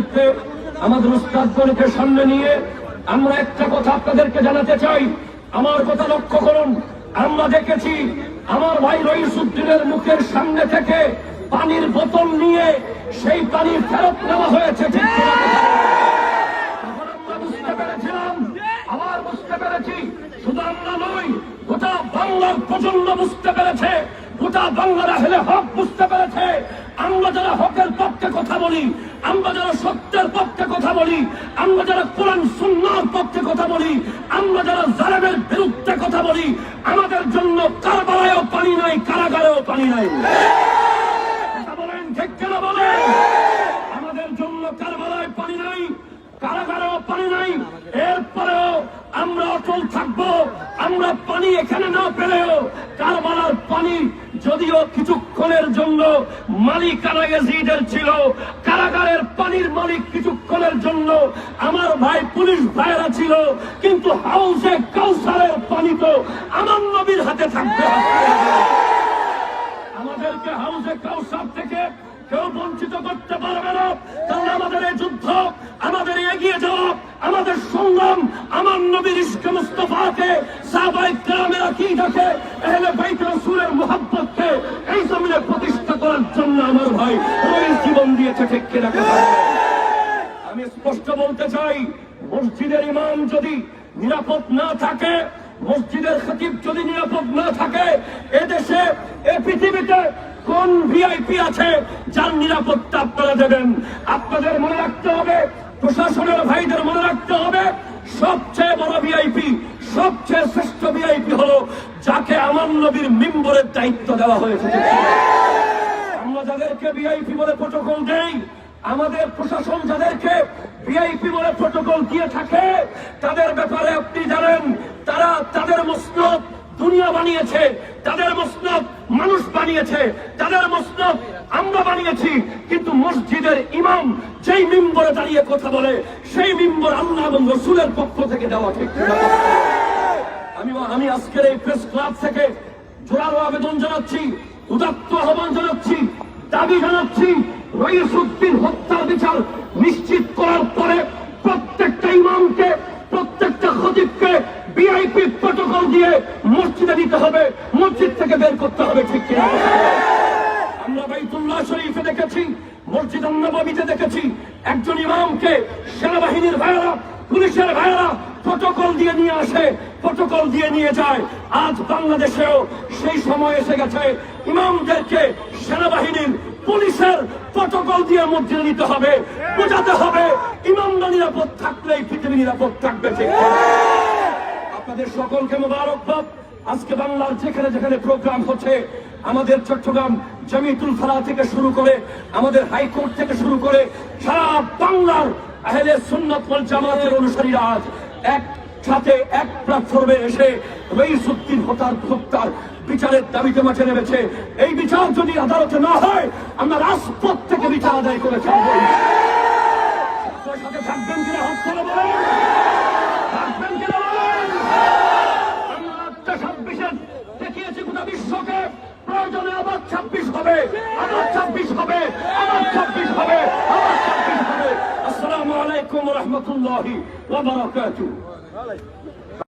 নেতৃত্বে আমাদের উস্তাদগণকে সামনে নিয়ে আমরা একটা কথা আপনাদেরকে জানাতে চাই। আমার কথা লক্ষ্য করুন। আমরা দেখেছি আমার ভাই রইসুদ্দিনের মুখের সামনে থেকে পানির বোতল নিয়ে সেই পানি ফেরত নেওয়া হয়েছে আমরা যারা হকের পক্ষে কথা বলি আমরা যারা সত্যের পক্ষে কথা বলি, আমরা যারা কোরআন, সুন্নার পক্ষে কথা বলি, আমরা যারা জালেমের বিরুদ্ধে কথা বলি, আমাদের জন্য কারবালায়ও পানি নাই, কারাগারেও পানি নাই। আমাদের জন্য কারবালায় পানি নাই, কারাগারেও পানি নাই, এরপরেও আমরা অটল থাকব, আমরা পানি এখানে না পেলেও কারবালার পানি যদিও কিছুক্ষণের জন্য মালিকানা গেজিদের ছিল, কারাগারের পানির মালিক কিছুক্ষণের জন্য আমার ভাই পুলিশ ভাইয়েরা ছিল, কিন্তু হাউসে কাউসারের পানি তো আমার নবীর হাতে থাকবে। আমাদেরকে হাউসে কাউসার থেকে কেউ বঞ্চিত করতে পারবে না। তাহলে আমাদের এই যুদ্ধ, আমাদের এগিয়ে যাওয়া, আমাদের সংগ্রাম, আমার নবীর ইস্কে মুস্তফাকে সাহাবাই কেরামের আকিদাকে এহলে জন্য আমার ভাই রইস জীবন দিয়েছে ঠিক কিনা আমি স্পষ্ট বলতে চাই, মসজিদের ইমাম যদি নিরাপদ না থাকে, মসজিদের খতিব যদি নিরাপদ না থাকে, এদেশে, এ পৃথিবীতে কোন ভিআইপি আছে যার নিরাপত্তা আপনারা দেবেন? আপনাদের মনে রাখতে হবে, প্রশাসনের ভাইদের মনে রাখতে হবে, সবচেয়ে বড় ভিআইপি সবচেয়ে শ্রেষ্ঠ ভিআইপি হলো যাকে আমার নবীর মিম্বরের দায়িত্ব দেওয়া হয়েছে। আমরা যাদেরকে ভিআইপি বলে প্রোটোকল দেই, আমাদের প্রশাসন যাদেরকে ভিআইপি বলে প্রোটোকল দিয়ে থাকে, তাদের ব্যাপারে আপনি জানেন, তারা তাদের মসনদ দুনিয়া বানিয়েছে, তাদের মসনদ মানুষ বানিয়েছে, তাদের মসনদ আমরা বানিয়েছি, কিন্তু মসজিদের ইমাম যেই মিম্বরে দাঁড়িয়ে কথা বলে, সেই মিম্বর আল্লাহ এবং রসুলের পক্ষ থেকে দেওয়া ঠিক আমি আমি আজকের এই প্রেস ক্লাব থেকে জোরালো আবেদন জানাচ্ছি, উদাত্ত আহ্বান জানাচ্ছি দাবি জানাচ্ছি রইসুদ্দিন হত্যার বিচার নিশ্চিত করার পরে প্রত্যেকটা ইমামকে, প্রত্যেকটা খতিবকে বিআইপি প্রোটোকল দিয়ে মসজিদে দিতে হবে। মসজিদ থেকে বের করতে হবে, ঠিক কিনা? আমরা বাইতুল্লাহ শরীফে দেখেছি, মসজিদ নবমীতে দেখেছি, একজন ইমামকে সেনাবাহিনীর ভাইয়েরা, পুলিশের ভাইয়েরা প্রোটোকল দিয়ে নিয়ে আসে। প্রোটোকল দিয়ে নিয়ে যায়। আজ বাংলাদেশেও সেই সময় এসে গেছে। ইমামদেরকে সেনাবাহিনীর পুলিশের প্রোটোকল দিয়ে মসজিদে নিতে হবে, বোঝাতে হবে। ইমামরা নিরাপদ থাকলেই পৃথিবী নিরাপদ থাকবে আপনাদের সকলকে মোবারকবাদ। আজকে বাংলার যেখানে যেখানে প্রোগ্রাম হচ্ছে, আমাদের চট্টগ্রাম জমিতুল ফালা থেকে শুরু করে, আমাদের হাইকোর্ট থেকে শুরু করে, সারা বাংলার আহলে সুন্নত জামাতের অনুসারীরা আজ এক সাথে এক প্ল্যাটফর্মে এসে রইসুদ্দিন হতার হত্যার বিচারের দাবিতে মাঠে নেমেছে। এই বিচার যদি আদালতে না হয়, আমরা রাজপথ থেকে বিচার আদায় করে ছাড়বো। আসসালামু আলাইকুম রহমতুল্লাহি college.